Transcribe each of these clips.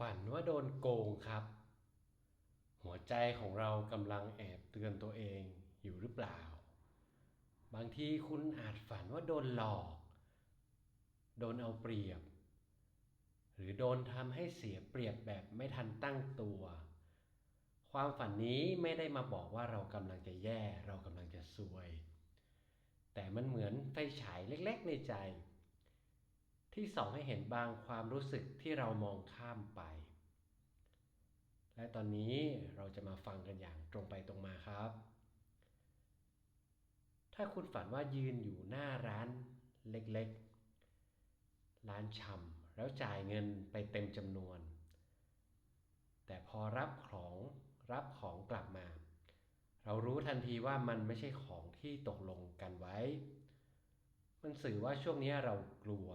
ฝันว่าโดนโกงครับ หัวใจของเรากำลังแอบเตือนตัวเองอยู่หรือเปล่า บางทีคุณอาจฝันว่าโดนหลอก โดนเอาเปรียบ หรือโดนทำให้เสียเปรียบแบบไม่ทันตั้งตัว ความฝันนี้ไม่ได้มาบอกว่าเรากำลังจะแย่ เรากำลังจะซวย แต่มันเหมือนไฟฉายเล็กๆในใจ ที่ส่องให้เห็นบางความรู้สึกที่เรามองข้ามไป และตอนนี้เราจะมาฟังกันอย่างตรงไปตรงมาครับ ถ้าคุณฝันว่ายืนอยู่หน้าร้านเล็กๆ ร้านชำแล้วจ่ายเงินไปเต็มจำนวน แต่พอรับของรับของกลับมา เรารู้ทันทีว่ามันไม่ใช่ของที่ตกลงกันไว้ มันสื่อว่าช่วงนี้เรากลัว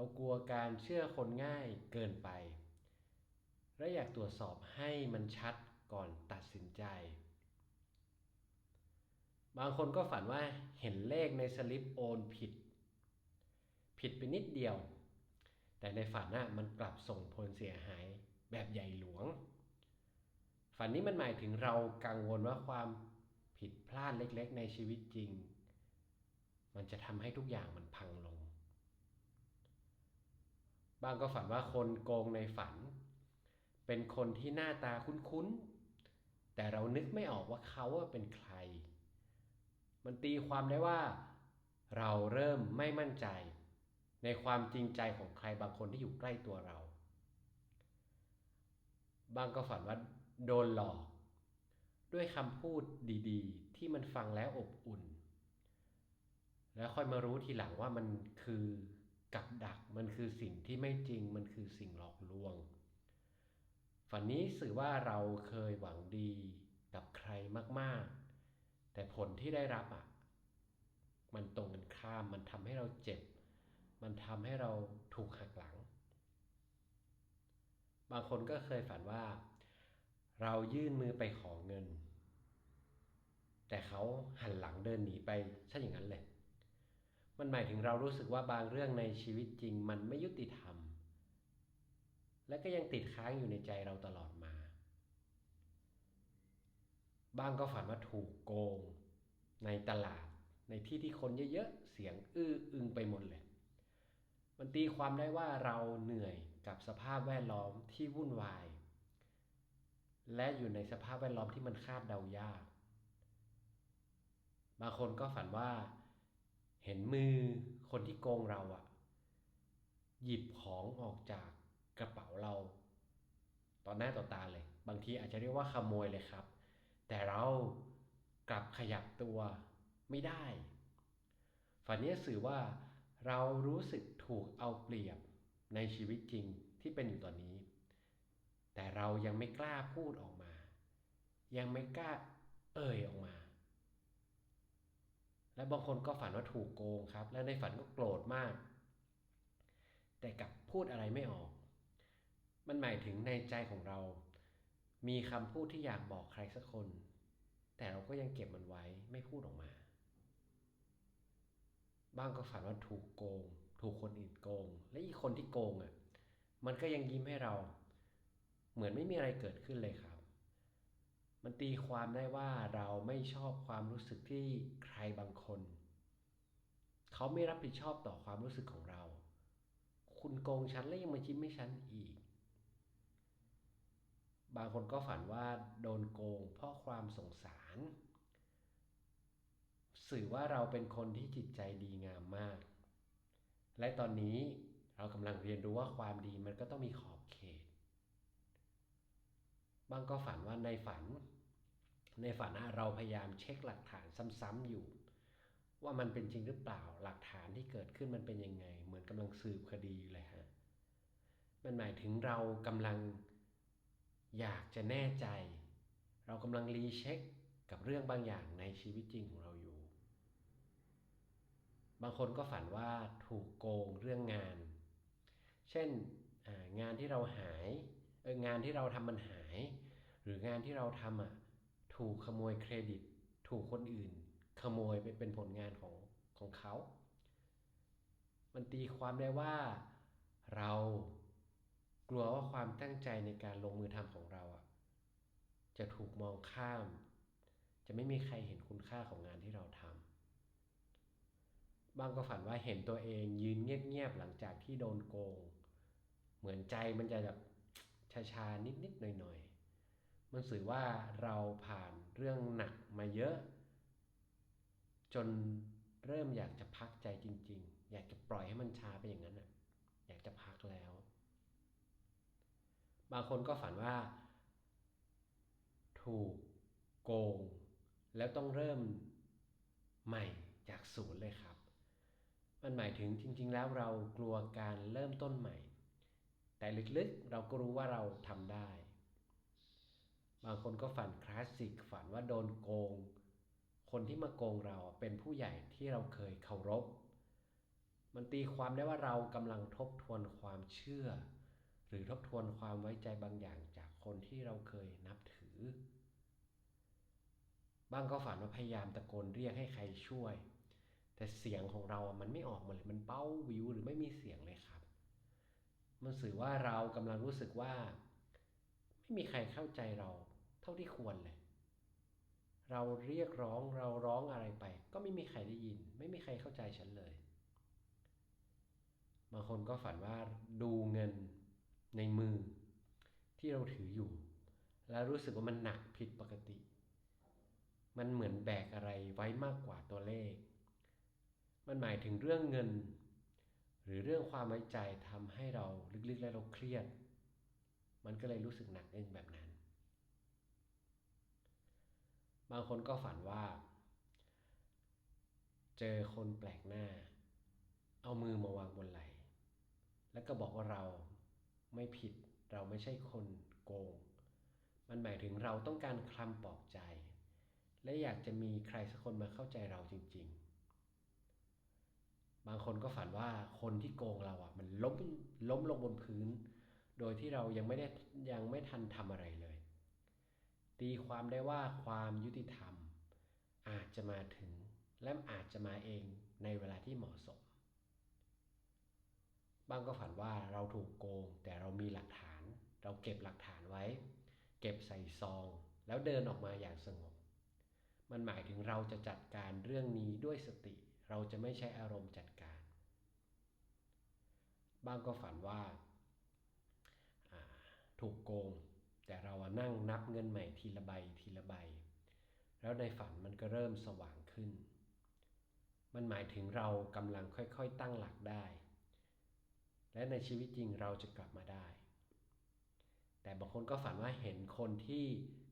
เรากลัวการเชื่อคนง่ายเกินไป และอยากตรวจสอบให้มันชัดก่อนตัดสินใจ บางคนก็ฝันว่าเห็นเลขในสลิปโอนผิด ผิดไปนิดเดียว แต่ในฝันน่ะมันกลับส่งผลเสียหายแบบใหญ่หลวง ฝันนี้มันหมายถึงเรากังวลว่าความผิดพลาดเล็กๆ ในชีวิตจริง มันจะทำให้ทุกอย่างมันพังลง บางก็ฝันว่าคนโกงในฝัน เป็นคนที่หน้าตาคุ้นๆ แต่เรานึกไม่ออกว่าเขาเป็นใคร มันตีความได้ว่า เราเริ่มไม่มั่นใจ ในความจริงใจของใครบางคนที่อยู่ใกล้ตัวเรา บางก็ฝันว่าโดนหลอก ด้วยคำพูดดีๆ ที่มันฟังแล้วอบอุ่น แล้วค่อยมารู้ทีหลังว่ามันคือ คือสิ่งที่ไม่จริงมันคือสิ่งหลอกลวง ฝันนี้สื่อว่าเราเคยหวังดีกับใครมากๆ แต่ผลที่ได้รับอะมันตรงกันข้ามมันทำให้เราเจ็บ มันทำให้เราถูกหักหลัง บางคนก็เคยฝันว่า เรายื่นมือไปขอเงิน แต่เขาหันหลังเดินหนีไปซะอย่างนั้นเลย มันหมายถึงเรารู้สึกว่าบางเรื่องในชีวิตจริง มันไม่ยุติธรรม และก็ยังติดค้างอยู่ในใจเราตลอดมาบางก็ฝันว่าถูกโกง ในตลาด ในที่ที่คนเยอะๆ เสียงอื้ออึงไปหมดเลย มันตีความได้ว่าเราเหนื่อยกับสภาพแวดล้อมที่วุ่นวาย และอยู่ในสภาพแวดล้อมที่มันคาดเดายาก บางคนก็ฝันว่า เห็นมือคนที่โกงเราอะหยิบของออกจากกระเป๋าเรา ต่อหน้าต่อตาเลย บางทีอาจจะเรียกว่าขโมยเลยครับ แต่เรากลับขยับตัวไม่ได้ ฝันนี้สื่อว่าเรารู้สึกถูกเอาเปรียบในชีวิตจริงที่เป็นอยู่ตอนนี้ แต่เรายังไม่กล้าพูดออกมา ยังไม่กล้าเอ่ยออกมา และบางคนก็ฝันว่าถูกโกงครับ และในฝันก็โกรธมาก แต่กับพูดอะไรไม่ออก มันหมายถึงในใจของเรา มีคำพูดที่อยากบอกใครสักคน แต่เราก็ยังเก็บมันไว้ไม่พูดออกมา บ้างก็ฝันว่าถูกโกง ถูกคนอื่นโกง และอีกคนที่โกงอะมันก็ยังยิ้มให้เรา เหมือนไม่มีอะไรเกิดขึ้นเลยครับ มันตีความได้ว่าเราไม่ชอบความรู้สึกที่ใครบางคน เขาไม่รับผิดชอบต่อความรู้สึกของเรา คุณโกงฉันแล้วยังมายิ้มให้ฉันอีก บางคนก็ฝันว่าโดนโกงเพราะความสงสาร สื่อว่าเราเป็นคนที่จิตใจดีงามมาก และตอนนี้เรากำลังเรียนรู้ว่าความดีมันก็ต้องมีขอบเขตบางก็ฝันว่าในฝัน ในฝันเราพยายามเช็คหลักฐานซ้ำๆอยู่ ว่ามันเป็นจริงหรือเปล่าหลักฐานที่เกิดขึ้นมันเป็นยังไง เหมือนกำลังสืบคดีเลยฮะมันหมายถึงเรากำลังอยากจะแน่ใจ เรากำลังรีเช็คกับเรื่องบางอย่างในชีวิตจริงของเราอยู่ บางคนก็ฝันว่าถูกโกงเรื่องงาน เช่นงานที่เราหายเอองานที่เราทำมันหาย หรืองานที่เราทำอะ ถูกขโมยเครดิต ถูกคนอื่น ขโมยไปเป็นผลงานของของเขา มันตีความได้ว่าเรากลัวว่าความตั้งใจในการลงมือทำของเราอะจะถูกมองข้าม จะไม่มีใครเห็นคุณค่าของงานที่เราทำบางก็ฝันว่าเห็นตัวเองยืนเงียบๆหลังจากที่โดนโกง เหมือนใจมันจะแบบชาๆนิดๆหน่อยๆ มันสื่อว่าเราผ่านเรื่องหนักมาเยอะ จนเริ่มอยากจะพักใจจริง ๆ อยากจะปล่อยให้มันชาไปอย่างนั้นอะอยากจะพักแล้ว บางคนก็ฝันว่า ถูกโกง แล้วต้องเริ่มใหม่จากศูนย์เลยครับ มันหมายถึงจริง ๆ แล้วเรากลัวการเริ่มต้นใหม่ แต่ลึกๆเราก็รู้ว่าเราทำได้ บางคนก็ฝันคลาสสิกฝันว่าโดนโกง คนที่มาโกงเราเป็นผู้ใหญ่ที่เราเคยเคารพ มันตีความได้ว่าเรากำลังทบทวนความเชื่อ หรือทบทวนความไว้ใจบางอย่างจากคนที่เราเคยนับถือบางก็ฝันว่าพยายามตะโกนเรียกให้ใครช่วย แต่เสียงของเราอะมันไม่ออกมาเลยมันเป้าวิวหรือไม่มีเสียงเลยครับ มันสื่อว่าเรากำลังรู้สึกว่าไม่มีใครเข้าใจเรา ท่าที่ควรเลย เราเรียกร้องเราร้องอะไรไป ก็ไม่มีใครได้ยิน ไม่มีใครเข้าใจฉันเลย บางคนก็ฝันว่าดูเงินในมือที่เราถืออยู่ แล้วรู้สึกว่ามันหนักผิดปกติ มันเหมือนแบกอะไรไว้มากกว่าตัวเลข มันหมายถึงเรื่องเงิน หรือเรื่องความไว้ใจทำให้เราลึกๆ แล้วเราเครียด มันก็เลยรู้สึกหนักเองแบบนั้น บางคนก็ฝันว่า เจอคนแปลกหน้า เอามือมาวางบนไหล่แล้วก็บอกว่าเราไม่ผิดเราไม่ใช่คนโกง มันหมายถึงเราต้องการคลำปลอบใจ และอยากจะมีใครสักคนมาเข้าใจเราจริง ๆ บางคนก็ฝันว่าคนที่โกงเราอะ มันล้มล้มลงบนพื้น โดยที่เรายังไม่ได้ยังไม่ทันทำอะไรเลย ตีความได้ว่าความยุติธรรม อาจจะมาถึงและอาจจะมาเองในเวลาที่เหมาะสม บางก็ฝันว่าเราถูกโกงแต่เรามีหลักฐาน เราเก็บหลักฐานไว้ เก็บใส่ซอง แล้วเดินออกมาอย่างสงบ มันหมายถึงเราจะจัดการเรื่องนี้ด้วยสติ เราจะไม่ใช้อารมณ์จัดการ บางก็ฝันว่าถูกโกง แต่เรานั่งนับเงินใหม่ทีละใบทีละใบ แล้วในฝันมันก็เริ่มสว่างขึ้น มันหมายถึงเรากำลังค่อยๆตั้งหลักได้ และในชีวิตจริงเราจะกลับมาได้ แต่บางคนก็ฝันว่าเห็นคนที่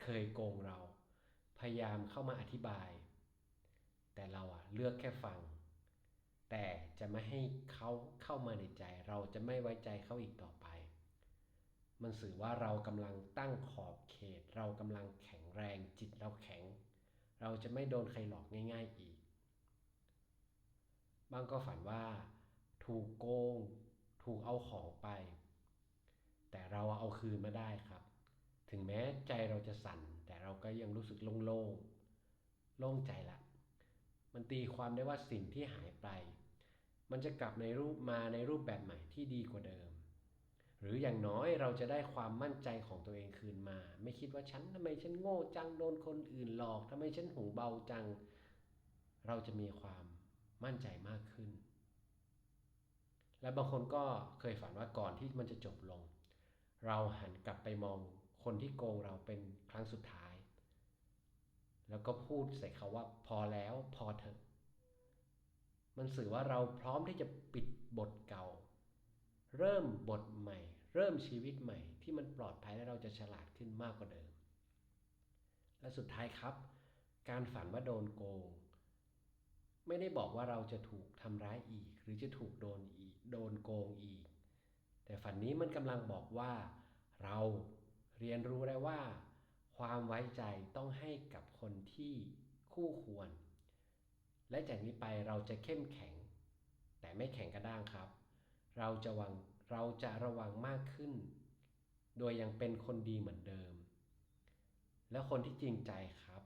เคยโกงเรา พยายามเข้ามาอธิบาย แต่เราอะเลือกแค่ฟัง แต่จะไม่ให้เขาเข้ามาในใจ เราจะไม่ไว้ใจเขาอีกต่อไป มันสื่อว่าเรากำลังตั้งขอบเขต เรากำลังแข็งแรงจิตเราแข็ง เราจะไม่โดนใครหลอกง่าย ๆอีก บางก็ฝันว่า ถูกโกง ถูกเอาของไป แต่เราเอาคืนมาได้ครับ ถึงแม้ใจเราจะสั่น แต่เราก็ยังรู้สึกโล่งๆ โล่งใจละ มันตีความได้ว่าสิ่งที่หายไป มันจะกลับในรูปมาในรูปแบบใหม่ที่ดีกว่าเดิม รืออย่างน้อยเราจะได้ความมั่นใจของตัวเองคืนมา ไม่คิดว่าฉันทำไมฉันโง่จังโดนคนอื่นหลอกทำไมฉันหูเบาจัง เราจะมีความมั่นใจมากขึ้น และบางคนก็เคยฝันว่าก่อนที่มันจะจบลง เราหันกลับไปมองคนที่โกงเราเป็นครั้งสุดท้าย แล้วก็พูดใส่เขาว่าพอแล้วพอเถอะ มันสื่อว่าเราพร้อมที่จะปิดบทเก่า เริ่มบทใหม่ เริ่มชีวิตใหม่ที่มันปลอดภัยและเราจะฉลาดขึ้นมากกว่าเดิม และสุดท้ายครับ การฝันว่าโดนโกง ไม่ได้บอกว่าเราจะถูกทำร้ายอีก หรือจะถูกโดนอีกโดนโกงอีก แต่ฝันนี้มันกำลังบอกว่า เราเรียนรู้ได้ว่า ความไว้ใจต้องให้กับคนที่คู่ควร และจากนี้ไปเราจะเข้มแข็ง แต่ไม่แข็งกระด้างครับ เราจะวัง เราจะระวังมากขึ้น โดยยังเป็นคนดีเหมือนเดิม และคนที่จริงใจครับ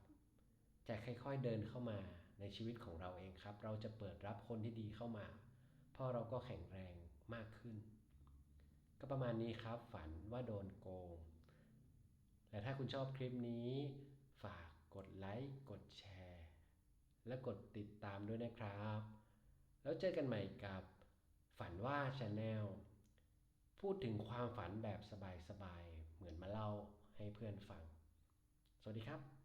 จะค่อยๆเดินเข้ามาในชีวิตของเราเองครับ เราจะเปิดรับคนที่ดีเข้ามา เพราะเราก็แข็งแรงมากขึ้น ก็ประมาณนี้ครับ ฝันว่าโดนโกง และถ้าคุณชอบคลิปนี้ ฝากกดไลค์ กดแชร์ และกดติดตามด้วยนะครับ แล้วเจอกันใหม่กับฝันว่าชาแนล พูดถึงความฝันแบบสบายๆ เหมือนมาเล่าให้เพื่อนฟัง สวัสดีครับ